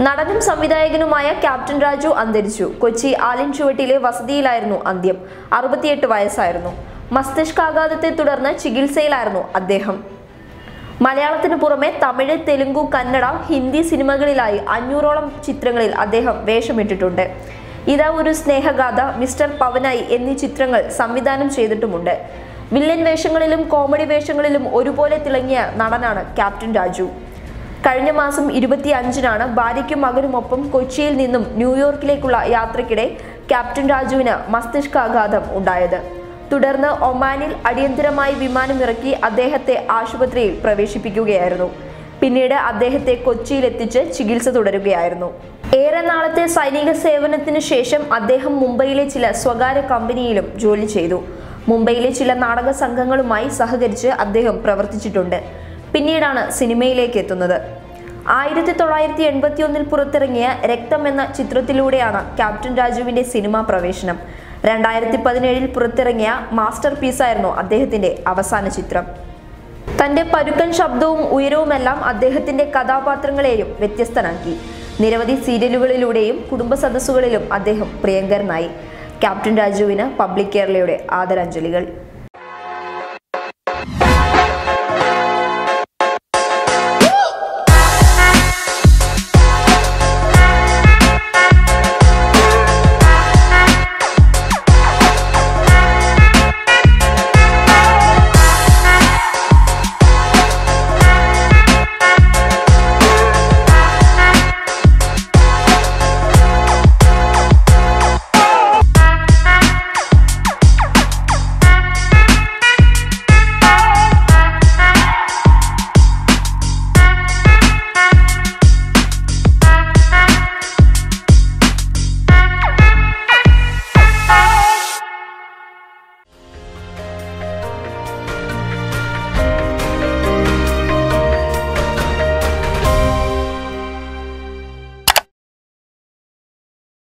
നടനും സംവിധായകനുമായ ക്യാപ്റ്റൻ രാജു അന്തരിച്ചു. കൊച്ചി ആലിൻ ചുവട്ടിലെ വസതിയിലായിരുന്നു അന്ത്യം. അറുപത്തിയെട്ട് വയസ്സായിരുന്നു. മസ്തിഷ്കാഘാതത്തെ തുടർന്ന് ചികിത്സയിലായിരുന്നു അദ്ദേഹം. മലയാളത്തിന് പുറമെ തമിഴ് തെലുങ്കു കന്നഡ ഹിന്ദി സിനിമകളിലായി അഞ്ഞൂറോളം ചിത്രങ്ങളിൽ അദ്ദേഹം വേഷമിട്ടിട്ടുണ്ട്. ഇതാ ഒരു സ്നേഹഗാഥ മിസ്റ്റർ പവനായി എന്നീ ചിത്രങ്ങൾ സംവിധാനം ചെയ്തിട്ടുമുണ്ട്. വില്ലൻ വേഷങ്ങളിലും കോമഡി വേഷങ്ങളിലും ഒരുപോലെ തിളങ്ങിയ നടനാണ് ക്യാപ്റ്റൻ രാജു. കഴിഞ്ഞ മാസം ഇരുപത്തി അഞ്ചിനാണ് ഭാര്യയ്ക്കും മകനുമൊപ്പം കൊച്ചിയിൽ നിന്നും ന്യൂയോർക്കിലേക്കുള്ള യാത്രയ്ക്കിടെ ക്യാപ്റ്റൻ രാജുവിന് മസ്തിഷ്കാഘാതം ഉണ്ടായത്. തുടർന്ന് ഒമാനിൽ അടിയന്തരമായി വിമാനമിറക്കി അദ്ദേഹത്തെ ആശുപത്രിയിൽ പ്രവേശിപ്പിക്കുകയായിരുന്നു. പിന്നീട് അദ്ദേഹത്തെ കൊച്ചിയിലെത്തിച്ച് ചികിത്സ തുടരുകയായിരുന്നു. ഏറെ നാളത്തെ സൈനിക സേവനത്തിന് ശേഷം അദ്ദേഹം മുംബൈയിലെ ചില സ്വകാര്യ കമ്പനിയിലും ജോലി ചെയ്തു. മുംബൈയിലെ ചില നാടക സംഘങ്ങളുമായി സഹകരിച്ച് അദ്ദേഹം പ്രവർത്തിച്ചിട്ടുണ്ട്. പിന്നീടാണ് സിനിമയിലേക്ക് എത്തുന്നത്. ആയിരത്തി തൊള്ളായിരത്തി എൺപത്തി ഒന്നിൽ പുറത്തിറങ്ങിയ രക്തം എന്ന ചിത്രത്തിലൂടെയാണ് ക്യാപ്റ്റൻ രാജുവിന്റെ സിനിമാ പ്രവേശനം. രണ്ടായിരത്തി പതിനേഴിൽ പുറത്തിറങ്ങിയ മാസ്റ്റർ പീസായിരുന്നു അദ്ദേഹത്തിന്റെ അവസാന ചിത്രം. തന്റെ പരുക്കൻ ശബ്ദവും ഉയരവുമെല്ലാം അദ്ദേഹത്തിന്റെ കഥാപാത്രങ്ങളെയും വ്യത്യസ്തനാക്കി. നിരവധി സീരിയലുകളിലൂടെയും കുടുംബ സദസ്സുകളിലും അദ്ദേഹം പ്രിയങ്കരനായി. ക്യാപ്റ്റൻ രാജുവിന് പബ്ലിക് കേരളയുടെ ആദരാഞ്ജലികൾ.